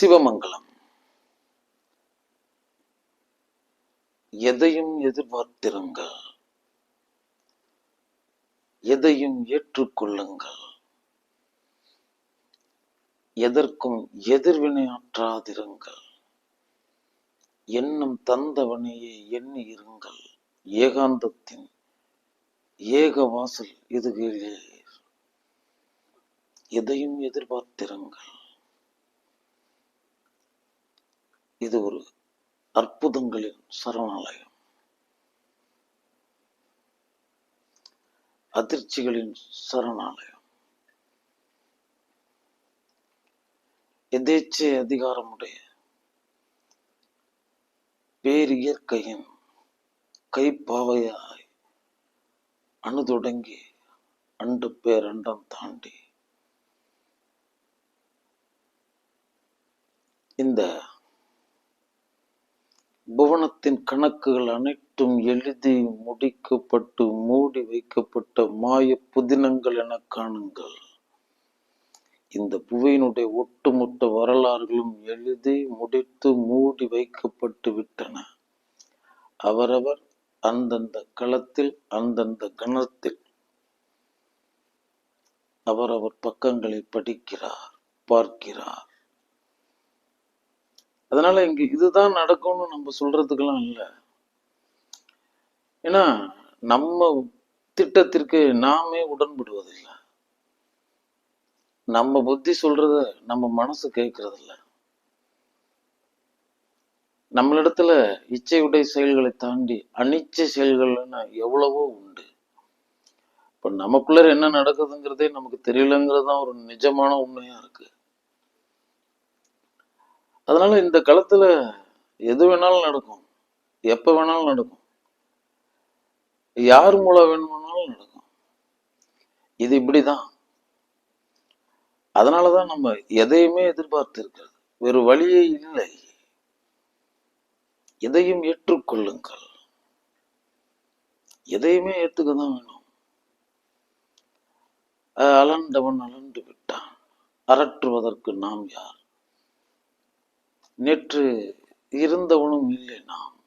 சிவமங்கலம். எதையும் எதிர்பார்த்திருங்கள். எதையும் ஏற்றுக்கொள்ளுங்கள். எதற்கும் எதிர்வினையாற்றாதிருங்கள். என்னும் தந்தவனையே எண்ணி இருங்கள் ஏகாந்தத்தின் ஏக வாசல் இதுகிலே எதையும் எதிர்பார்த்திருங்கள். இது ஒரு அற்புதங்களின் சரணாலயம். அதிர்ச்சிகளின் சரணாலயம். எதேச்சை அதிகாரமுடைய பேரியற்கையின் கைப்பாவையாய் அணுதொடங்கி அண்டு பேரண்டம் தாண்டி இந்த புவனத்தின் கணக்குகள் அனைத்தும் எழுதி முடிக்கப்பட்டு மூடி வைக்கப்பட்ட மாய புதினங்கள் என காணுங்கள். இந்த புவியினுடைய ஒட்டுமொத்த வரலாறுகளும் எழுதி முடித்து மூடி வைக்கப்பட்டு விட்டன. அவரவர் அந்தந்த களத்தில் அந்தந்த கணத்தில். அவரவர் பக்கங்களை படிக்கிறார் பார்க்கிறார். அதனால இங்க இதுதான் நடக்கும்னு நம்ம சொல்றதுக்கெல்லாம் இல்லை. ஏன்னா நம்ம திட்டத்திற்கு நாமே உடன்படுவதில்லை. நம்ம புத்தி சொல்றத நம்ம மனசு கேட்கறதில்ல. நம்மளிடத்துல இச்சையுடைய செயல்களை தாண்டி அனிச்சை செயல்கள்னா எவ்வளவோ உண்டு. இப்ப நமக்குள்ள என்ன நடக்குதுங்கிறதே நமக்கு தெரியலங்கிறது தான் ஒரு நிஜமான உண்மையா இருக்கு. அதனால இந்த களத்துல எது வேணாலும் நடக்கும். எப்ப வேணாலும் நடக்கும். யார் மூலம் வேணுமானாலும் நடக்கும். இது இப்படிதான். அதனாலதான் நம்ம எதையுமே எதிர்பார்த்து இருக்கிறது. வேறு வழியே இல்லை. எதையும் ஏற்றுக்கொள்ளுங்கள். எதையுமே ஏற்றுக்க தான் வேணும். அஹ் அலண்டவன் அலண்டு விட்டான். அரற்றுவதற்கு நாம் யார்? நேற்று இருந்தவனும் இல்லை நாம்.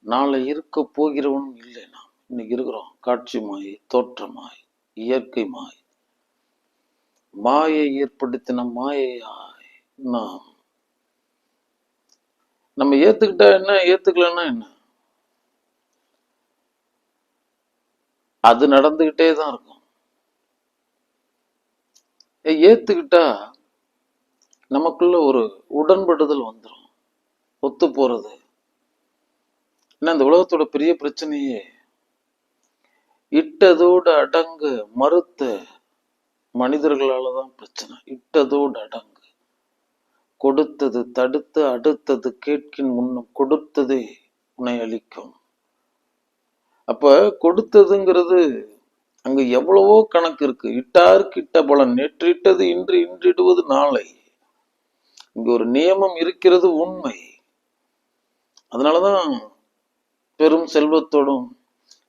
நாளை இருக்க போகிறவனும் இல்லை நாம். இன்னைக்கு இருக்கிறோம். காட்சி மாயை தோற்றமாய் இயற்கை மாய். மாயை ஏற்படுத்தின மாயையாய் நாம். நம்ம ஏத்துக்கிட்டா என்ன? ஏத்துக்கலன்னா என்ன? அது நடந்துகிட்டே தான் இருக்கும். ஏ- ஏத்துக்கிட்டா நமக்குள்ள ஒரு உடன்படுதல் வந்துடும் ஒத்து போறது. ஏன்னா இந்த உலகத்தோட பெரிய பிரச்சனையே இட்டதோடு அடங்கு மறுத்த மனிதர்களால தான் பிரச்சனை. இட்டதோடு அடங்கு. கொடுத்தது தடுத்து அடுத்தது கேட்கின் முன்னும் கொடுத்ததே உன்னை அளிக்கும் அப்ப கொடுத்ததுங்கிறது அங்க எவ்வளவோ கணக்கு இருக்கு. இட்டாருக்கு இட்ட பலன் நேற்று இட்டது இன்று இன்றிடுவது நாளை. இங்க ஒரு நியமம் இருக்கிறது உண்மை. அதனாலதான் பெரும் செல்வத்தோடும்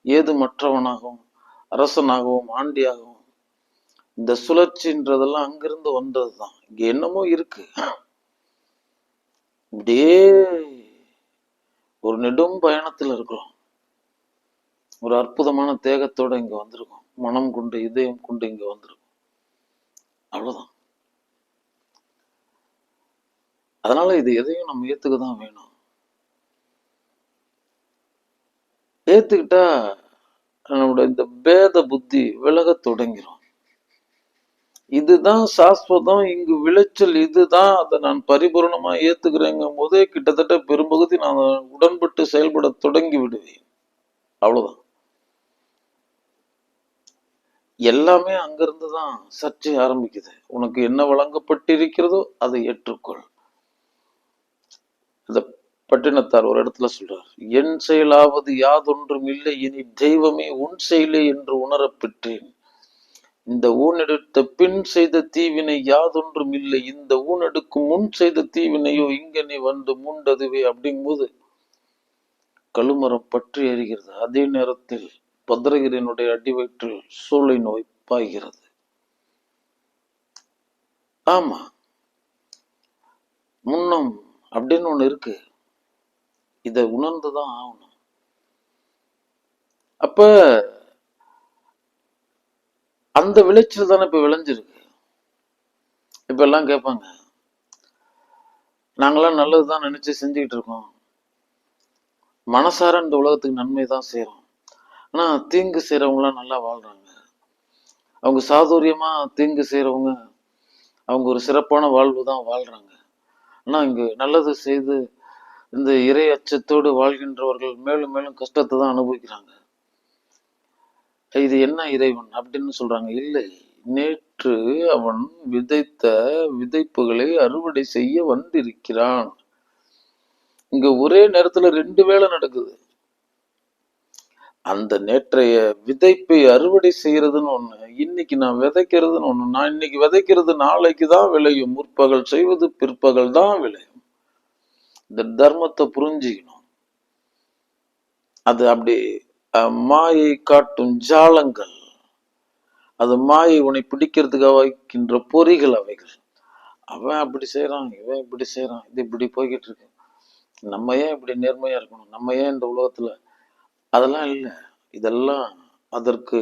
ஏது மற்றவனாகவும் அரசனாகவும் ஆண்டியாகவும் இந்த சுழற்சின்றதெல்லாம் அங்கிருந்து வந்ததுதான். இங்க என்னமோ இருக்கு. இப்படியே ஒரு நெடும் பயணத்துல இருக்கிறோம். ஒரு அற்புதமான தேகத்தோட இங்க வந்திருக்கோம். மனம் கொண்டு இதயம் கொண்டு இங்க வந்திருக்கோம். அவ்வளவுதான். அதனால இது எதையும் நம்ம ஏத்துக்க தான் வேணும். ஏத்துக்கிட்டா நம்மளோட இந்த பேத புத்தி விலகத் தொடங்கிரும். இதுதான் சாஸ்வதம் இங்கு விளைச்சல் இதுதான் அதை நான் பரிபூரணமா ஏத்துக்கிறேங்கும் போதே கிட்டத்தட்ட பெரும்பகுதி நான் உடன்பட்டு செயல்பட தொடங்கி விடுவேன். அவ்வளவுதான். எல்லாமே அங்கிருந்து தான் சர்ச்சை ஆரம்பிக்குது. உனக்கு என்ன வழங்கப்பட்டிருக்கிறதோ அதை ஏற்றுக்கொள். பட்டினத்தார் ஒரு இடத்துல சொல்றார் என் செயலாவது யாதொன்றும் இல்லை இனி தெய்வமே உன் செயலே என்று உணரப் பெற்றேன். இந்த ஊனெடுத்த பின் செய்த தீவினை யாதொன்றும் இல்லை இந்த ஊனெடுக்கும் முன் செய்த தீவினையோ இங்கனே வந்து மூண்டதுவே அப்படிங்கும்போது கழுமரம் பற்றி எறிகிறது அதே நேரத்தில் பத்ரகிரியினுடைய அடிவயிற்றில் சூளை நோய் பாய்கிறது. ஆமா முன்னம் அப்படின்னு ஒண்ணு இருக்கு. இதை உணர்ந்து தான் ஆகணும். அப்ப அந்த விளைச்சல் தானே இப்ப விளைஞ்சிருக்கு. இப்ப எல்லாம் கேட்பாங்க நாங்களாம் நல்லதுதான் நினைச்சு செஞ்சுக்கிட்டு இருக்கோம். மனசார இந்த உலகத்துக்கு நன்மை தான் செய்யறோம் ஆனா தீங்கு செய்யறவங்களாம் நல்லா வாழ்றாங்க. அவங்க சாதுரியமா தீங்கு செய்யறவங்க அவங்க ஒரு சிறப்பான வாழ்வு தான் வாழ்றாங்க. ஆனா இங்க நல்லது செய்து இந்த இறை அச்சத்தோடு வாழ்கின்றவர்கள் மேலும் மேலும் கஷ்டத்தை தான் அனுபவிக்கிறாங்க. இது என்ன இறைவன் அப்படின்னு சொல்றாங்க. இல்லை நேற்று அவன் விதைத்த விதைப்புகளை அறுவடை செய்ய வந்திருக்கிறான். இங்க ஒரே நேரத்துல ரெண்டு வேலை நடக்குது. அந்த நேற்றைய விதைப்பை அறுவடை செய்யறதுன்னு ஒண்ணு இன்னைக்கு நான் விதைக்கிறதுன்னு ஒண்ணு நான் இன்னைக்கு விதைக்கிறது நாளைக்கு தான் விளையும். முற்பகல் செய்வது பிற்பகல் தான் விளையும். தர்மத்தை புரிஞ்சுக்கணும். அது அப்படி மாயை காட்டும் ஜாலங்கள் அது மாயை உன்னை பிடிக்கிறதுக்காக வைக்கின்ற பொறிகள் அவைகள். அவன் அப்படி செய்கிறான் இவன் இப்படி செய்கிறான் இது இப்படி போய்கிட்டு இருக்கு நம்ம ஏன் இப்படி நேர்மையா இருக்கணும்? நம்ம ஏன் இந்த உலகத்துல அதெல்லாம் இல்லை. இதெல்லாம் அதற்கு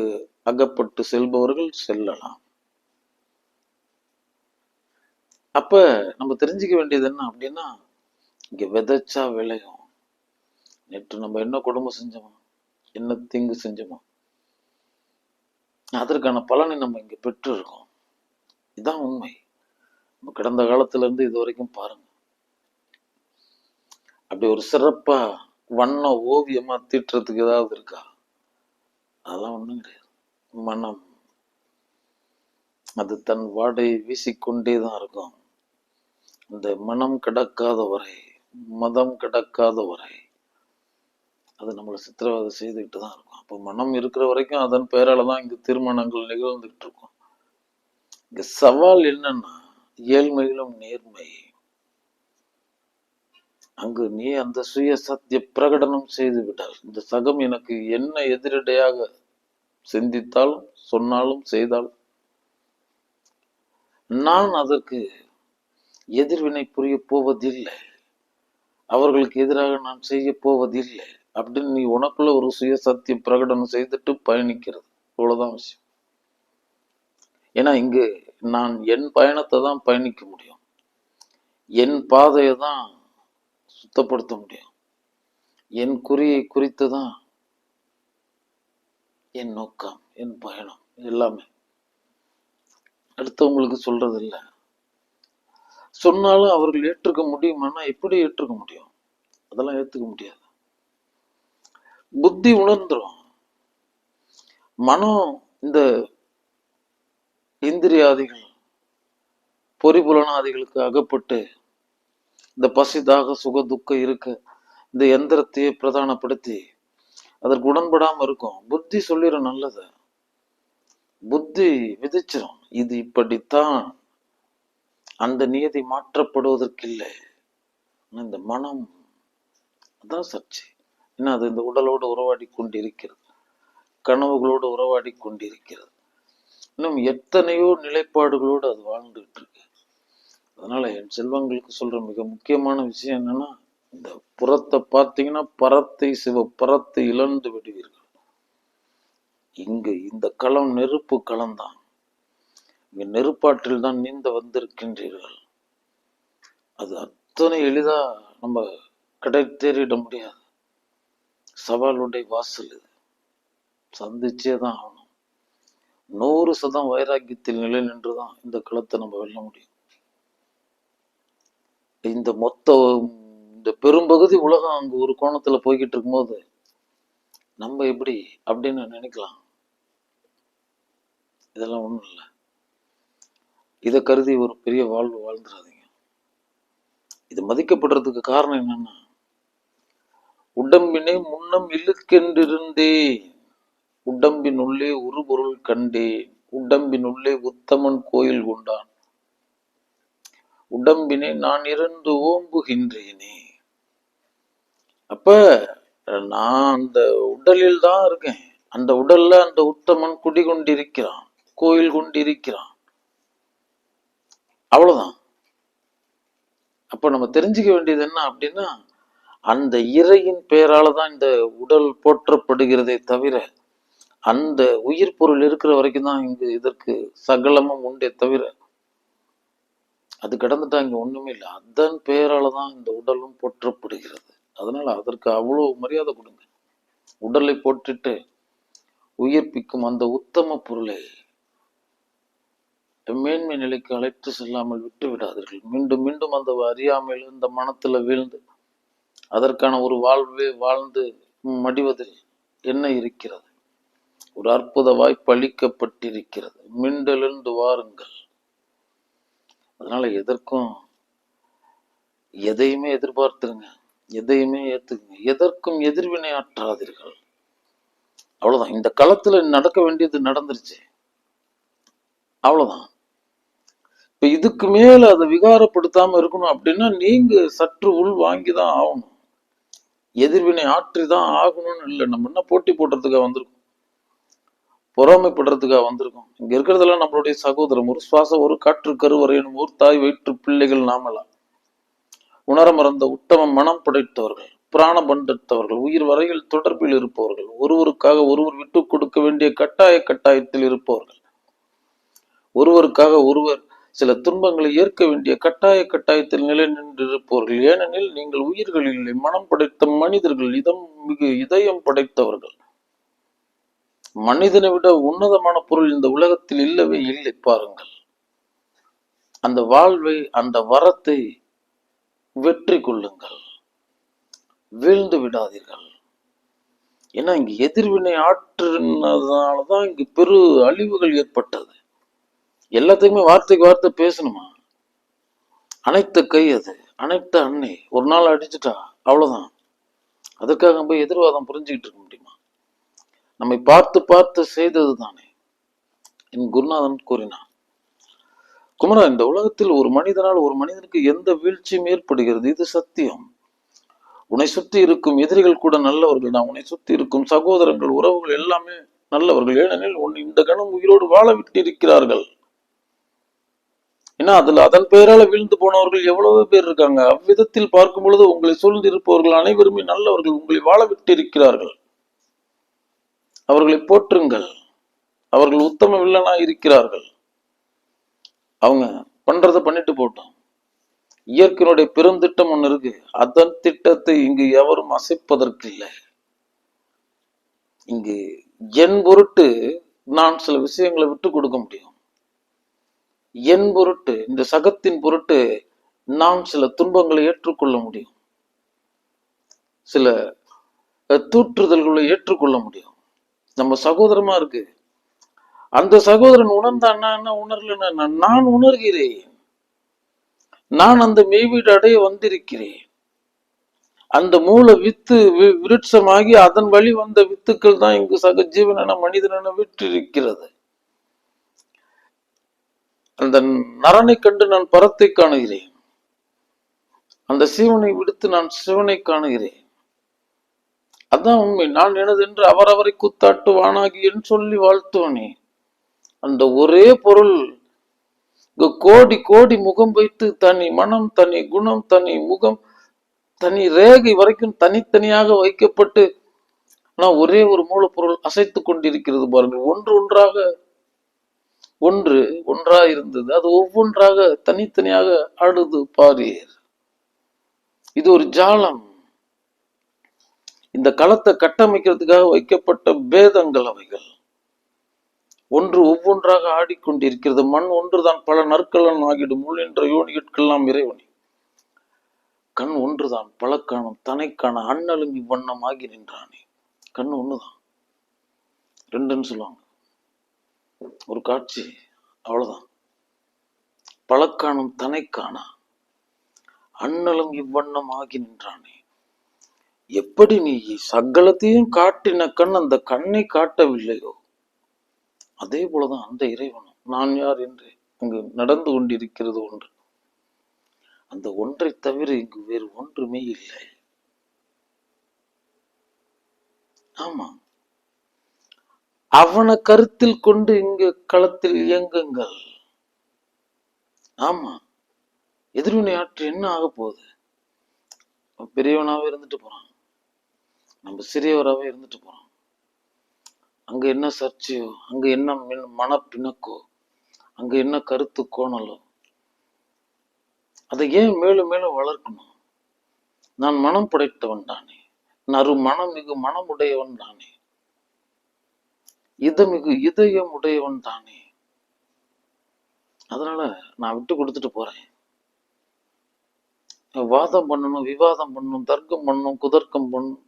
அகப்பட்டு செல்பவர்கள் செல்லலாம். அப்ப நம்ம தெரிஞ்சுக்க வேண்டியது என்ன அப்படின்னா இங்க விதைச்சா விளையும். நேற்று நம்ம என்ன கொடுமை செஞ்சோமோ என்ன தீங்கு செஞ்சோமோ அதற்கான பலனை நம்ம இங்க பெற்று இருக்கோம் இதுதான் உண்மை. நம்ம கடந்த காலத்துல இருந்து இது வரைக்கும் பாருங்க. அப்படி ஒரு சிறப்பா வண்ண ஓவியமா தீட்டுறதுக்கு ஏதாவது இருக்கா? அதெல்லாம் ஒண்ணும் கிடையாது. மனம். அது தன் வாடை வீசிக்கொண்டே தான் இருக்கும். இந்த மனம் கிடக்காத வரை மதம் கிடக்காத வரை அது நம்மளை சித்திரவதை செய்துக்கிட்டு தான் இருக்கும். அப்போ மனம் இருக்கிற வரைக்கும் அதன் பெயரால தான் இங்கே திருமணங்கள் நிகழ்ந்துகிட்டு இருக்கும் இங்க சவால் என்னன்னா ஏழ்மையிலும் நேர்மை. அங்கு நீ அந்த சுய சத்திய பிரகடனம் செய்து விட்டால் இந்த சகம் எனக்கு என்ன எதிரடையாக சிந்தித்தாலும் சொன்னாலும் செய்தாலும் நான் அதற்கு எதிர்வினை புரிய போவதில்லை. அவர்களுக்கு எதிராக நான் செய்ய போவதில்லை அப்படின்னு நீ உனக்குள்ள ஒரு சுய பிரகடனம் செய்துட்டு பயணிக்கிறது. இவ்வளவுதான் விஷயம். ஏன்னா இங்கு நான் என் பயணத்தை தான் பயணிக்க முடியும். என் பாதையை தான் சுத்தப்படுத்த முடியும். என் குறியை குறித்து தான் என் நோக்கம் என் பயணம் எல்லாமே. அடுத்தவங்களுக்கு சொல்றது இல்லை சொன்னாலும் அவர்கள் ஏற்றுக்க முடியுமானா எப்படி ஏற்றுக்க முடியும்? அதெல்லாம் ஏத்துக்க முடியாது. புத்தி உணர்ந்துரும். மனம் இந்த இந்திரியாதிகள் பொறிபுலனாதிகளுக்கு அகப்பட்டு இந்த பசிதாக சுக துக்கம் இருக்க இந்த எந்திரத்தையே பிரதானப்படுத்தி அதற்கு உடன்படாம இருக்கும். புத்தி சொல்லிடும் நல்லது. புத்தி விதிச்சிடும் இது இப்படித்தான். அந்த நியதி மாற்றப்படுவதற்கில்லை. இந்த மனம் அதான் சர்ச்சை. ஏன்னா அது இந்த உடலோடு உறவாடி கொண்டிருக்கிறது கனவுகளோடு உறவாடி கொண்டிருக்கிறது இன்னும் எத்தனையோ நிலைப்பாடுகளோடு அது வாழ்ந்துகிட்டு இருக்கு அதனால என் செல்வங்களுக்கு சொல்ற மிக முக்கியமான விஷயம் என்னன்னா இந்த புறத்தை பார்த்தீங்கன்னா பரத்தை சிவ பரத்தை இழந்து விடுவீர்கள். இங்கு இந்த களம் நெருப்பு களம்தான். இங்க நெருப்பாற்றில் தான் நீந்த வந்திருக்கின்றீர்கள். அது அத்தனை எளிதா நம்ம கடை தேறிட முடியாது. சவாலுடைய வாசல் இது. சந்திச்சே தான் ஆகணும். நூறு சதம் வைராக்கியத்தில் நிலை நின்றுதான் இந்த களத்தை நம்ம வெல்ல முடியும். இந்த மொத்த இந்த பெரும்பகுதி உலகம் அங்கே ஒரு கோணத்துல போய்கிட்டு இருக்கும்போது நம்ம எப்படி அப்படின்னு நினைக்கலாம்? இதெல்லாம் ஒண்ணும் இல்லை. இதை கருதி ஒரு பெரிய வாழ்வு வாழ்ந்துடாதீங்க இது மதிக்கப்படுறதுக்கு காரணம் என்னன்னா உடம்பினை முன்னம் இழுக்கென்றிருந்தே உடம்பின் உள்ளே உருபொருள் கண்டேன் உடம்பின் உள்ளே உத்தமன் கோயில் கொண்டான். உடம்பினை நான் இருந்து ஓம்புகின்றேனே. அப்ப நான் அந்த உடலில் தான் இருக்கேன். அந்த உடல்ல அந்த உத்தமன் குடிகொண்டிருக்கிறான் கோயில் கொண்டிருக்கிறான். அவ்வளவுதான். அப்ப நம்ம தெரிஞ்சுக்க வேண்டியது என்ன அப்படின்னா அந்த இறையின் பெயரால தான் இந்த உடல் போற்றப்படுகிறதே தவிர அந்த உயிர் பொருள் இருக்கிற வரைக்கும் தான் இங்கு இதற்கு சகலமும் உண்டே தவிர அது கடந்துட்டா இங்கே ஒண்ணுமே இல்லை. அதன் பெயரால தான் இந்த உடலும் போற்றப்படுகிறது. அதனால அதற்கு அவ்வளவு மரியாதை கொடுங்க. உடலை போட்டுட்டு உயிர்ப்பிக்கும் அந்த உத்தம பொருளை மேன்மை நிலைக்கு அழைத்து செல்லாமல் விட்டு விடாதீர்கள். மீண்டும் மீண்டும் அந்த அறியாமையில் இந்த மனத்துல வீழ்ந்து அதற்கான ஒரு வாழ்வே வாழ்ந்து மடிவதில் என்ன இருக்கிறது? ஒரு அற்புத வாய்ப்பு அளிக்கப்பட்டிருக்கிறது. மீண்டெழுந்து வாருங்கள். அதனால எதற்கும் எதையுமே எதிர்பார்த்துருங்க. எதையுமே ஏத்துக்குங்க. எதற்கும் எதிர்வினை ஆற்றாதீர்கள். அவ்வளவுதான். இந்த களத்துல நடக்க வேண்டியது நடந்துருச்சு. அவ்வளவுதான். இப்ப இதுக்கு மேல அதை விகாரப்படுத்தாம இருக்கணும் அப்படின்னா நீங்க சற்று உள் வாங்கிதான் ஆகணும். எதிர்வினை ஆற்றி தான் ஆகணும்னு இல்லை. நம்ம என்ன போட்டி போடுறதுக்காக வந்திருக்கோம்? பொறாமைப்படுறதுக்காக வந்திருக்கோம். இங்க இருக்கிறதெல்லாம் நம்மளுடைய சகோதரம் ஒரு சுவாசம் ஒரு காற்று கருவறையனும் ஒரு தாய் வயிற்று பிள்ளைகள் நாமலாம் உணர மறந்த உத்தம மனம் படைத்தவர்கள் பிராண பண்டத்தவர்கள் உயிர் வரையில் தொடர்பில் இருப்பவர்கள் ஒருவருக்காக ஒருவர் விட்டு கொடுக்க வேண்டிய கட்டாய கட்டாயத்தில் இருப்பவர்கள். ஒருவருக்காக ஒருவர் சில துன்பங்களை ஏற்க வேண்டிய கட்டாய கட்டாயத்தில் நிலை நின்றிருப்பவர்கள். ஏனெனில் நீங்கள் உயிர்கள் இல்லை மனம் படைத்த மனிதர்கள் இதம் மிகு இதயம் படைத்தவர்கள். மனிதனை விட உன்னதமான பொருள் இந்த உலகத்தில் இல்லவே இல்லை பாருங்கள். அந்த வாழ்வை அந்த வரத்தை வெற்றி கொள்ளுங்கள். வீழ்ந்து விடாதீர்கள். ஏன்னா இங்கு எதிர்வினை ஆற்றுனதுனாலதான் இங்கு பெரு அழிவுகள் ஏற்பட்டது. எல்லாத்துக்குமே வார்த்தைக்கு வார்த்தை பேசணுமா? அனைத்த கை அது அனைத்த அன்னை. ஒரு நாள் அடிச்சுட்டா அவ்வளவுதான். அதுக்காக போய் எதிர்வாதம் புரிஞ்சுக்கிட்டு இருக்க முடியுமா? நம்மை பார்த்து பார்த்து செய்தது தானே என் குருநாதன் கூறினான். குமரா இந்த உலகத்தில் ஒரு மனிதனால் ஒரு மனிதனுக்கு எந்த வீழ்ச்சியும் ஏற்படுகிறது? இது சத்தியம். உன்னை சுத்தி இருக்கும் எதிரிகள் கூட நல்லவர்கள். தான் உன்னை சுத்தி இருக்கும் சகோதரங்கள் உறவுகள் எல்லாமே நல்லவர்கள். ஏனெனில் உன் இந்த கணம் உயிரோடு வாழ விட்டு இருக்கிறார்கள் ஏன்னா அதுல அதன் பெயரால வீழ்ந்து போனவர்கள் எவ்வளவு பேர் இருக்காங்க. அவ்விதத்தில் பார்க்கும் பொழுது உங்களை சூழ்ந்து இருப்பவர்கள் அனைவருமே நல்லவர்கள். உங்களை வாழ விட்டு இருக்கிறார்கள் அவர்களை போற்றுங்கள். அவர்கள் உத்தம வில்லனா இருக்கிறார்கள். அவங்க பண்றதை பண்ணிட்டு போட்டோம். இயற்கையினுடைய பெருந்திட்டம் ஒன்று இருக்கு. அதன் திட்டத்தை இங்கு எவரும் அசைப்பதற்கு இல்லை இங்கு என் பொருட்டு நான் சில விஷயங்களை விட்டு கொடுக்க முடியும். என் பொருட்டு இந்த சகத்தின் பொருட்டு நான் சில துன்பங்களை ஏற்றுக்கொள்ள முடியும். சில தூற்றுதல்களை ஏற்றுக்கொள்ள முடியும். நம்ம சகோதரமா இருக்கு. அந்த சகோதரன் உணர்ந்தான்னா என்ன உணரலன்னா நான் உணர்கிறேன். நான் அந்த மெய்வீடு அடைய வந்திருக்கிறேன். அந்த மூல வித்து விருட்சமாகி அதன் வழி வந்த வித்துக்கள் தான் இங்கு சக ஜீவனென மனிதனென விற்றிருக்கிறது. அந்த நரனை கண்டு நான் பரத்தை காணுகிறேன். அந்த சீவனை விடுத்து நான் சிவனை காணுகிறேன். அதான் உண்மை. நான் எனது என்று அவரவரை குத்தாட்டு என் சொல்லி வாழ்த்துவனே. அந்த ஒரே பொருள் இங்கு கோடி கோடி முகம் வைத்து தனி மனம் தனி குணம் தனி முகம் தனி ரேகை வரைக்கும் தனித்தனியாக வைக்கப்பட்டு ஆனால் ஒரே ஒரு மூலப்பொருள் அசைத்து கொண்டிருக்கிறது பாருங்கள். ஒன்று ஒன்றாக ஒன்று ஒன்றா இருந்தது அது ஒவ்வொன்றாக தனித்தனியாக ஆடுது பாரீர். இது ஒரு ஜாலம். இந்த களத்தை கட்டமைக்கிறதுக்காக வைக்கப்பட்ட பேதங்கள் அவைகள். ஒன்று ஒவ்வொன்றாக ஆடிக்கொண்டிருக்கிறது. மண் ஒன்றுதான் பல நற்களன் ஆகிடும். உள் என்ற யோனிகட்கெல்லாம் இறைவனி. கண் ஒன்றுதான் பல தனைக்கான அண்ணலுங்கி வண்ணம் ஆகி நின்றானே. கண் ஒண்ணுதான் ரெண்டுன்னு சொல்லுவாங்க. ஒரு காட்சி. அவ்வளவுதான். பழக்காணும் தனை காணா அண்ணலும் இவ்வண்ணம் ஆகி நின்றானே. எப்படி நீ சகலத்தையும் காட்டின கண் அந்த கண்ணை காட்டவில்லையோ? அதே போலதான் அந்த இறைவனும். நான் யார் என்று அங்கு நடந்து கொண்டிருக்கிறது ஒன்று. அந்த ஒன்றை தவிர இங்கு வேறு ஒன்றுமே இல்லை. ஆமா. அவனை கருத்தில் கொண்டு இங்கு களத்தில் இயங்குங்கள். ஆமா எதிர்வினை ஆற்று என்ன ஆக போகுது? பெரியவனாவே இருந்துட்டு போறான். நம்ம சிறியவராகவே இருந்துட்டு போறோம் அங்க என்ன சர்ச்சையோ அங்க என்ன மன மனப்பிணக்கோ அங்க என்ன கருத்து கோணலோ அதை ஏன் மேலும் மேலும் வளர்க்கணும்? நான் மனம் படைத்தவன் தானே. நறு மனம் மிகு மனமுடையவன் தானே. இதமிகு இதயம் உடையவன் தானே. அதனால நான் விட்டு கொடுத்துட்டு போறேன். வாதம் பண்ணணும் விவாதம் பண்ணணும் தர்க்கம் பண்ணணும் குதர்க்கம் பண்ணும்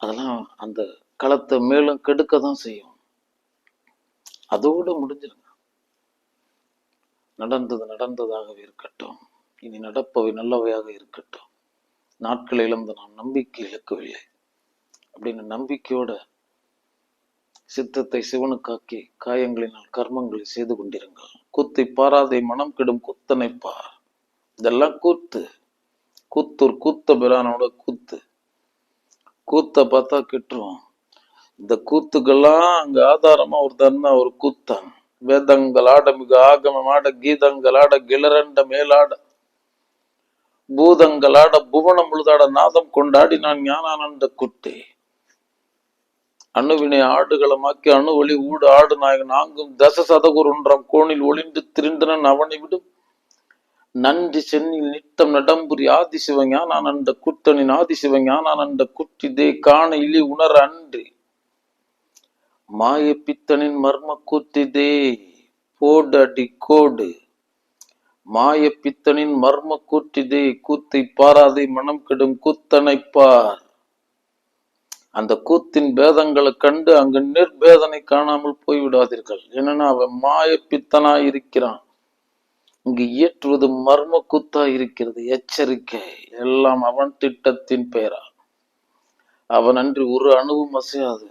அதெல்லாம் அந்த களத்தை மேலும் கெடுக்க தான் செய்யும். அதோடு முடிஞ்சிருங்க. நடந்தது நடந்ததாகவே இருக்கட்டும். இனி நடப்பவை நல்லவையாக இருக்கட்டும். நாட்களை இழந்து நான் நம்பிக்கை இழக்கவில்லை. அப்படின்னு நம்பிக்கையோட சித்தத்தை சிவனுக்காக்கி காயங்களினால் கர்மங்களை செய்து கொண்டிருங்கள். கூத்தை பாராதை மனம் கெடும் குத்தனை பார். இதெல்லாம் கூத்து. கூத்தூர் கூத்த பிரானோட கூத்து. கூத்த பார்த்தா கிட்டுரும். இந்த கூத்துக்கெல்லாம் அங்க ஆதாரமா ஒரு தன்னா ஒரு கூத்தான் வேதங்களாட மிக ஆகமமாட கீதங்களாட கிளரண்ட மேலாட. பூதங்களாட புவனம் முழுதாட நாதம் கொண்டாடி நான் ஞானானந்த குட்டே. அணுவினை ஆடுகளமாக்கி அணு ஒளி ஊடு ஆடு நாயகன் நாங்கும் தச சதகுருன்றம் கோணில் ஒளிந்து திரிந்தனன் அவனை விடும். நன்றி சென்னில் நித்தம் நடம்புரி ஆதி சிவஞானான் அந்த குத்தனின் ஆதி ஆதிசிவ ஞானானந்த குட்டிதே காண இலி உணர அன்றி. மாய பித்தனின் மர்ம கூத்திதே போடு அடி கோடு. மாய பித்தனின் மர்ம கூற்றிதே கூத்தை பாராதை மனம் கெடும் கூத்தனை பார். அந்த கூத்தின் பேதங்களை கண்டு அங்கு நிர்பேதனை காணாமல் போய்விடாதீர்கள். என்னன்னா அவன் மாயப்பித்தனா இருக்கிறான். இங்கு இயற்றுவது மர்ம கூத்தா இருக்கிறது எச்சரிக்கை. எல்லாம் அவன் திட்டத்தின் பெயரா. அவன் அன்றி ஒரு அணுவும் அசையாது.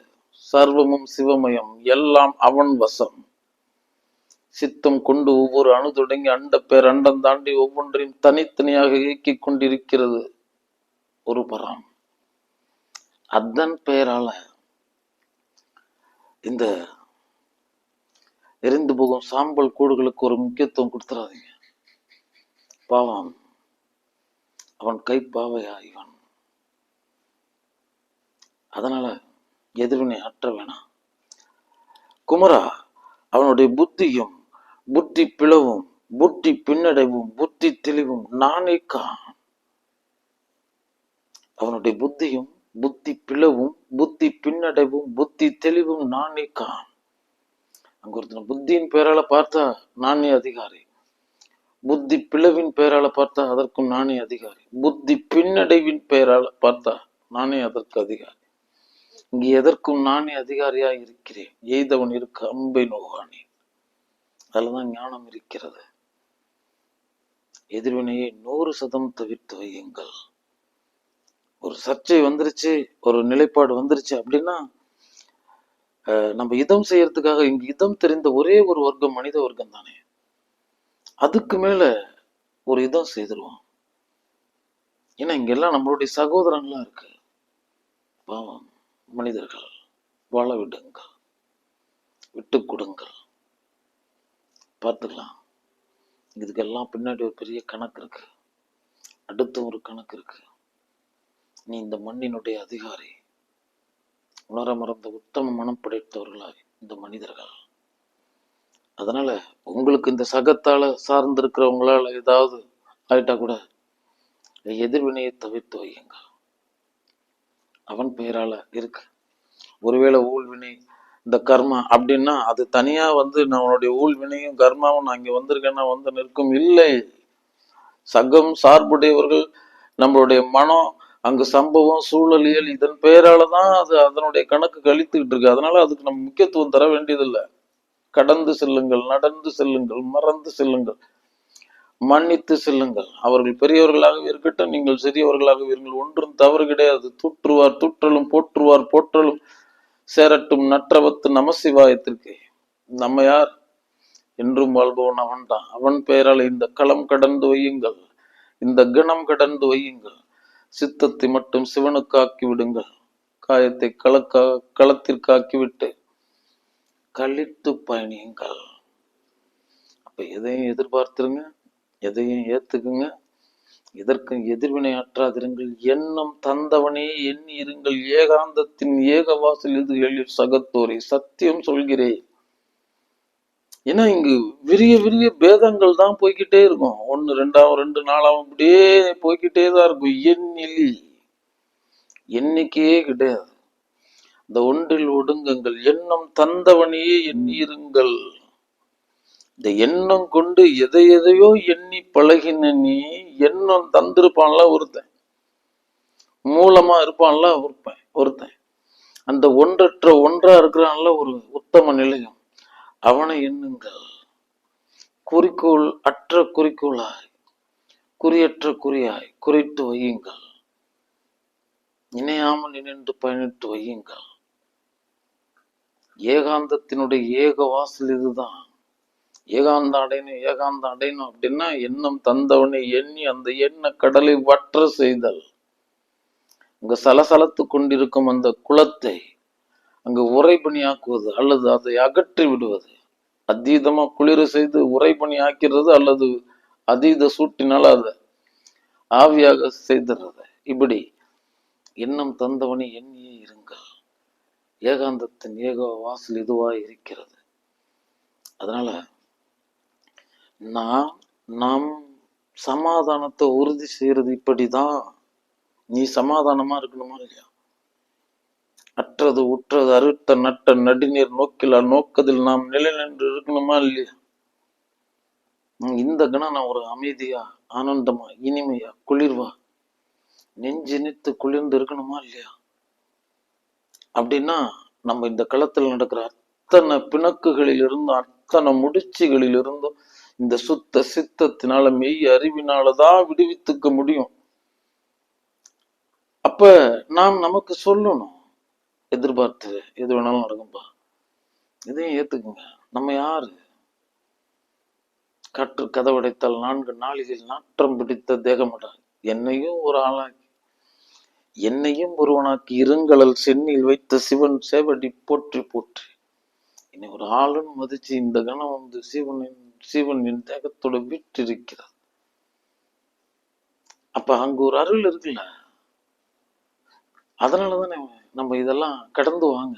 சர்வமும் சிவமயம் எல்லாம் அவன் வசம். சித்தம் கொண்டு ஒவ்வொரு அணு தொடங்கி அண்ட பேர் அண்டம் தாண்டி ஒவ்வொன்றையும் தனித்தனியாக இயக்கிக் கொண்டிருக்கிறது. ஒரு பரம் அதன் பெயரால இந்த எரிந்து போகும் சாம்பல் கூடுகளுக்கு ஒரு முக்கியத்துவம் கொடுத்துடாதீங்க பாவம். அவன் கை பாவையா இவன்? அதனால எதிர்வினை அற்ற வேணாம். குமரா அவனுடைய புத்தியும் புத்தி பிளவும் புத்தி பின்னடைவும் புத்தி தெளிவும் நானே கான் அவனுடைய புத்தியும் புத்தி பிளவும் புத்தி பின்னடைவும் புத்தி தெளிவும் நானே கான் அங்க ஒருத்தன் புத்தியின் பேரால பார்த்தா நானே அதிகாரி. புத்தி பிளவின் பெயரால பார்த்தா அதற்கும் நானே அதிகாரி. புத்தி பின்னடைவின் பெயரால பார்த்தா நானே அதற்கு அதிகாரி. இங்கு எதற்கும் நானே அதிகாரியா இருக்கிறேன். எய்தவன் இருக்க அம்பை நோகானே. அதுலதான் ஞானம் இருக்கிறது. எதிர்வினையை நூறு சதம் தவிர்த்து வையுங்கள். ஒரு சர்ச்சை வந்துருச்சு ஒரு நிலைப்பாடு வந்துருச்சு அப்படின்னா நம்ம இதம் செய்யறதுக்காக இங்கு இதம் தெரிந்த ஒரே ஒரு வர்க்கம் மனித வர்க்கம் தானே. அதுக்கு மேல ஒரு இதம் செய்திருவோம். ஏன்னா இங்கெல்லாம் நம்மளுடைய சகோதரங்களா இருக்கு. பாவம் மனிதர்கள் வாழ விடுங்கள் விட்டு கொடுங்கள். பார்த்துக்கலாம். இதுக்கெல்லாம் பின்னாடி ஒரு பெரிய கணக்கு இருக்கு. அடுத்து ஒரு கணக்கு இருக்கு. நீ இந்த மண்ணினுடைய அதிகாரி. உணர மறந்த உத்தம மனம் படைத்தவர்களாக இந்த மனிதர்கள். அதனால உங்களுக்கு இந்த சகத்தால சார்ந்திருக்கிறவங்களால ஏதாவது ஆயிட்டா கூட எதிர்வினையை தவிர்த்து வையுங்க அவன் பெயரால இருக்கு. ஒருவேளை ஊழ்வினை இந்த கர்மா அப்படின்னா அது தனியா வந்து நம்மளுடைய ஊழ்வினையும் கர்மாவும் நான் இங்க வந்திருக்கேன்னா வந்து நிற்கும் இல்லை. சகம் சார்புடையவர்கள் நம்மளுடைய மனம் அங்கு சம்பவம் சூழலியல் இதன் பெயரால தான் அது அதனுடைய கணக்கு கழித்துக்கிட்டு இருக்கு. அதனால அதுக்கு நம்ம முக்கியத்துவம் தர வேண்டியதில்லை. கடந்து செல்லுங்கள் நடந்து செல்லுங்கள் மறந்து செல்லுங்கள் மன்னித்து செல்லுங்கள். அவர்கள் பெரியவர்களாகவே இருக்கட்டும் நீங்கள் சிறியவர்களாக இருங்கள். ஒன்றும் தவறு கிடையாது. தூற்றுவார் தூற்றலும் போற்றுவார் போற்றலும். சேரட்டும் நற்றவத்து நமசிவாயத்திற்கு. நம்ம யார்? என்றும் வாழ்பவன் அவன்தான். அவன் பெயரால் இந்த களம் கடந்து வையுங்கள். இந்த கணம் கடந்து வையுங்கள். சித்தத்தை மட்டும் சிவனுக்காக்கி விடுங்கள். காயத்தை களக்கா களத்திற்காக்கி விட்டு கழித்து பயணியுங்கள். அப்ப எதையும் எதிர்பார்த்துருங்க எதையும் ஏத்துக்குங்க. இதற்கு எதிர்வினை ஆற்றாதிருங்கள். எண்ணம் தந்தவனே எண்ணி இருங்கள் ஏகாந்தத்தின் ஏகவாசல் இது எழில் சகத்தோரை. சத்தியம் சொல்கிறேன். ஏன்னா இங்கு விரிய விரிய பேதங்கள் தான் போய்கிட்டே இருக்கும். ஒன்னு ரெண்டாவும் ரெண்டு நாளாவும் அப்படியே போய்கிட்டே தான் இருக்கும். எண்ணிலி. எண்ணிக்கையே கிடையாது. இந்த ஒன்றில் ஒடுங்குங்கள். எண்ணம் தந்தவனையே எண்ணிருங்கள் இந்த எண்ணம் கொண்டு எதை எதையோ எண்ணி பழகின நீ எண்ணம் தந்திருப்பான்ல ஒருத்தன். மூலமா இருப்பான்ல ஒருத்தன் ஒருத்தன். அந்த ஒன்றற்ற ஒன்றா இருக்கிறான்ல ஒரு உத்தம நிலையம். அவனை எண்ணுங்கள். குறிக்கோள் அற்ற குறிக்கோளாய் குறியற்ற குறியாய் குறித்து வையுங்கள். இணையாமல் நினைந்து பயணித்து வையுங்கள். ஏகாந்தத்தினுடைய ஏக வாசல் இதுதான். ஏகாந்த அடையணும் ஏகாந்த அடையணும் அப்படின்னா எண்ணம் தந்தவனை எண்ணி அந்த எண்ண கடலை வற்ற செய்தல். அங்க சலசலத்து கொண்டிருக்கும் அந்த குளத்தை அங்கு ஆக்குவது அல்லது அதை அகற்றி விடுவது. அதீதமா குளிர செய்து உரைபணி ஆக்கிறது அல்லது அதீத சூட்டினால் அதை ஆவியாக செய்துறது இப்படி எண்ணம் தந்தவனை எண்ணியே இருங்கள். ஏகாந்தத்தின் ஏக வாசல் இதுவா இருக்கிறது. அதனால நாம் நாம் சமாதானத்தை உறுதி செய்யறது இப்படிதான். நீ சமாதானமா இருக்கணுமா இல்லையா? அற்றது உற்றது அறுத்த நட்ட நடுநீர் நோக்கில் அந்நோக்கத்தில் நாம் நிலை நின்று இருக்கணுமா இல்லையா இந்த கணம் நான் ஒரு அமைதியா ஆனந்தமா இனிமையா குளிர்வா நெஞ்சு நித்து குளிர்ந்து இருக்கணுமா இல்லையா? அப்படின்னா நம்ம இந்த களத்தில் நடக்கிற அத்தனை பிணக்குகளில் இருந்தும் அத்தனை முடிச்சுகளில் இருந்தும் இந்த சுத்த சித்தத்தினால மெய் அறிவினாலதான் விடுவித்துக்க முடியும். அப்ப நாம் நமக்கு சொல்லணும். எதிர்பார்த்து எது வேணாலும் நடக்கும்பா. இதையும் ஏத்துக்குங்க. நம்ம யாரு? கற்று கதவடைத்தால் நான்கு நாளில் நாற்றம் பிடித்த தேகமடா. என்னையும் ஒரு ஆளாக்கி என்னையும் ஒருவனாக்கி இருங்கலல் சென்னில் வைத்த சிவன் சேவடி போற்றி போற்றி. என்னை ஒரு ஆளுன்னு மதிச்சு இந்த கணம் வந்து சிவனின் சிவனின் தேகத்தோட விட்டிருக்கிறார் அப்ப அங்க ஒரு அருள் இருக்குல்ல? அதனாலதானே நம்ம இதெல்லாம் கடந்து வாங்க.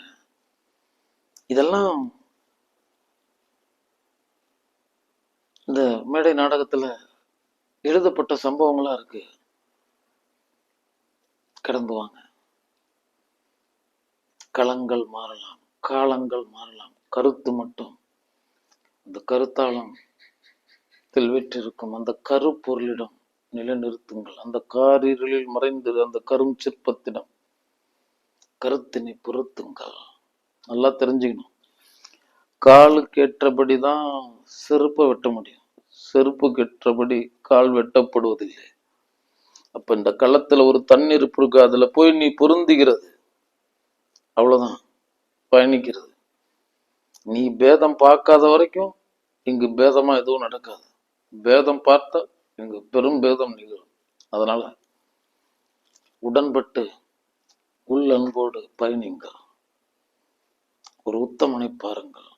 இதெல்லாம் இந்த மேடை நாடகத்துல எழுதப்பட்ட சம்பவங்களா இருக்கு. கடந்து வாங்க. களங்கள் மாறலாம் காலங்கள் மாறலாம். கருத்து மட்டும். அந்த கருத்தாளம் வெற்றிருக்கும் அந்த கருப்பொருளிடம் நிலைநிறுத்துங்கள். அந்த காரிருளில் மறைந்து அந்த கரும் சிற்பத்திடம். கருத்தினை பொருத்துங்கள். நல்லா தெரிஞ்சுக்கணும். காலுக்கு ஏற்றபடிதான் செருப்பை வெட்ட முடியும். செருப்புக்கு ஏற்றபடி கால் வெட்டப்படுவதில்லை. அப்ப இந்த களத்துல ஒரு தண்ணீர் இருக்கு அதுல போய் நீ பொருந்துகிறது. அவ்வளவுதான். பயணிக்கிறது. நீ பேதம் பார்க்காத வரைக்கும் இங்கு பேதமா எதுவும் நடக்காது. பேதம் பார்த்தா இங்கு பெரும் பேதம் நிகழும். அதனால உடன்பட்டு உள் அன்போடு பயணிங்கள் ஒரு உத்தமனை பாருங்கள்.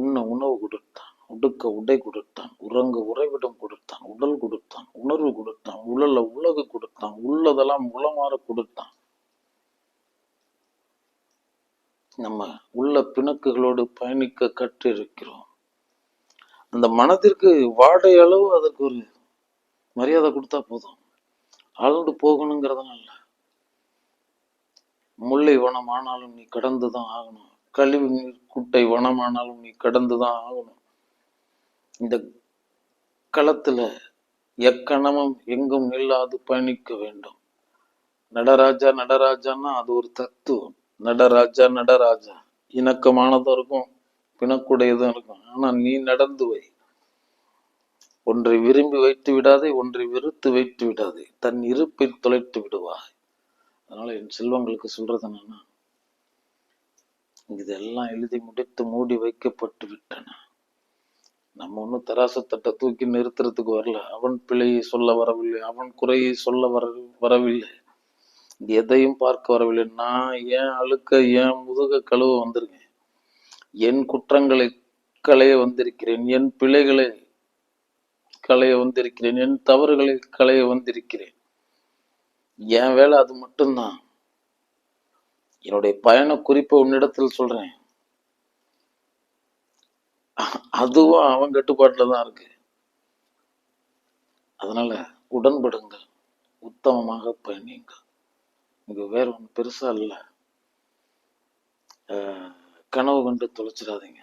உண்ண உணவு கொடுத்தான் உடுக்க உடை கொடுத்தான் உறங்க உறைவிடம் கொடுத்தான் உடல் கொடுத்தான் உணர்வு கொடுத்தான் உடல்ல உலகு கொடுத்தான் உள்ளதெல்லாம் உளமாற கொடுத்தான். நம்ம உள்ள பிணக்குகளோடு பயணிக்க கற்றிருக்கிறோம். அந்த மனதிற்கு வாடை அளவு அதற்கு ஒரு மரியாதை கொடுத்தா போதும். ஆழ்ந்து போகணுங்கிறதுனால. முல்லை வனமானாலும் நீ கடந்துதான் ஆகணும். கழிவு நீர் குட்டை வனமானாலும் நீ கடந்துதான் ஆகணும். இந்த களத்துல எக்கணமும் எங்கும் நில்லாது பயணிக்க வேண்டும். நடராஜா நடராஜான்னா அது ஒரு தத்துவம். நடராஜா நடராஜா. இணக்கமானதும் இருக்கும் பிணக்குடையதும் இருக்கும். ஆனா நீ நடந்து வை. ஒன்றை விரும்பி வைத்து விடாதே ஒன்றை வெறுத்து வைத்து விடாதே. தன் இருப்பை தொலைத்து விடுவாய். அதனால என் செல்வங்களுக்கு சொல்றது என்னன்னா இதெல்லாம் எழுதி முடித்து மூடி வைக்கப்பட்டு விட்டன. நம்ம ஒன்றும் தராசத்தட்டை தூக்கி நிறுத்துறதுக்கு வரல. அவன் பிழையை சொல்ல வரவில்லை அவன் குறையை சொல்ல வர வரவில்லை. எதையும் பார்க்க வரவில்லை. நான் ஏன் அழுக்க ஏன் முதுக கழுவ வந்திருக்கேன்? என் குற்றங்களை களைய வந்திருக்கிறேன். என் பிழைகளை களைய வந்திருக்கிறேன். என் தவறுகளை களைய வந்திருக்கிறேன். என் வேலை அது மட்டும்தான். என்னுடைய பயண குறிப்பை உன்னிடத்தில் சொல்றேன். அதுவும் அவன் கட்டுப்பாட்டில் தான் இருக்கு. அதனால உடன்படுங்கள். உத்தமமாக பயணியுங்கள். இங்க வேற ஒன்று பெருசா இல்லை. ஆஹ் கனவு கண்டு தொலைச்சிடாதீங்க.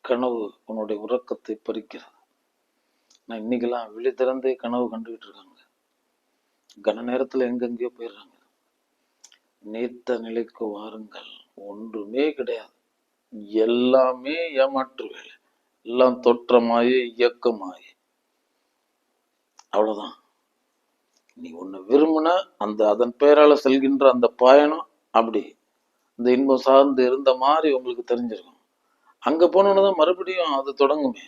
கனவு உன்னுடைய உறக்கத்தை பறிக்கிறது. நான் இன்னைக்கெல்லாம் விழி திறந்தே கனவு கண்டுகிட்டு இருக்காங்க. கன நேரத்துல எங்கெங்கேயோ போயிடுறாங்க. நீத்த நிலைக்கு வாருங்கள். ஒன்றுமே கிடையாது. எல்லாமே ஏமாற்று வேலை. எல்லாம் தொற்றமாயி இயக்கமாயி அவ்வளவுதான். நீ ஒண்ணு விரும்பின அந்த அதன் பெயரால செல்கின்ற அந்த பயணம் அப்படி. இந்த இன்பம் சார்ந்து இருந்த மாதிரி உங்களுக்கு தெரிஞ்சிருக்கும். அங்க போனோன்னு தான் மறுபடியும் அது தொடங்குமே.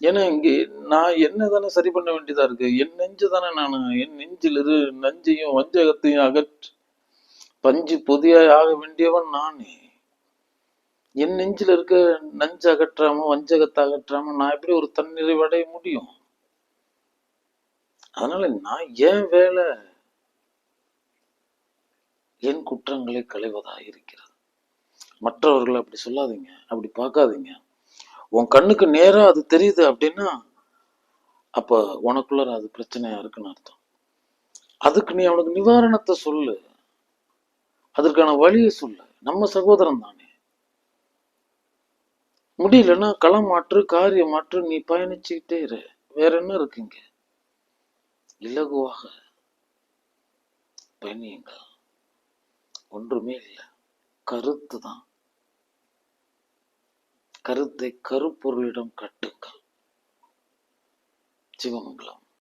ஏன்னா இங்கே நான் என்ன தானே சரி பண்ண வேண்டியதா இருக்கு? என் நெஞ்சு தானே நான் என் நெஞ்சில் இரு நஞ்சையும் வஞ்சகத்தையும் அகற்று பஞ்சு பொதியாய் ஆக வேண்டியவன் நானே. என் நெஞ்சில் இருக்க நஞ்சு அகற்றாம வஞ்சகத்தை அகற்றாம நான் எப்படி ஒரு தன்னிறைவடைய முடியும்? அதனால நான் ஏன் வேலை? என் குற்றங்களை களைவதாக இருக்கிறது? மற்றவர்களை அப்படி சொல்லாதீங்க அப்படி பார்க்காதீங்க. உன் கண்ணுக்கு நேரா அது தெரியுது அப்படின்னா அப்ப உனக்குள்ள அது பிரச்சனையா இருக்குன்னு அர்த்தம். அதுக்கு நீ அவனுக்கு நிவாரணத்தை சொல்லு. அதற்கான வழியை சொல்லு. நம்ம சகோதரன் தானே. முடியலன்னா களம் மாற்று காரியம் மாற்று நீ பயணிச்சுக்கிட்டே இரு. வேற என்ன இருக்குங்க இலகுவாக பயணியுங்கள். ஒன்றுமே இல்லை. கருத்து தான் கருத்தை கருப்பொருளிடம் கட்டுங்கள் சிவமங்கலம்.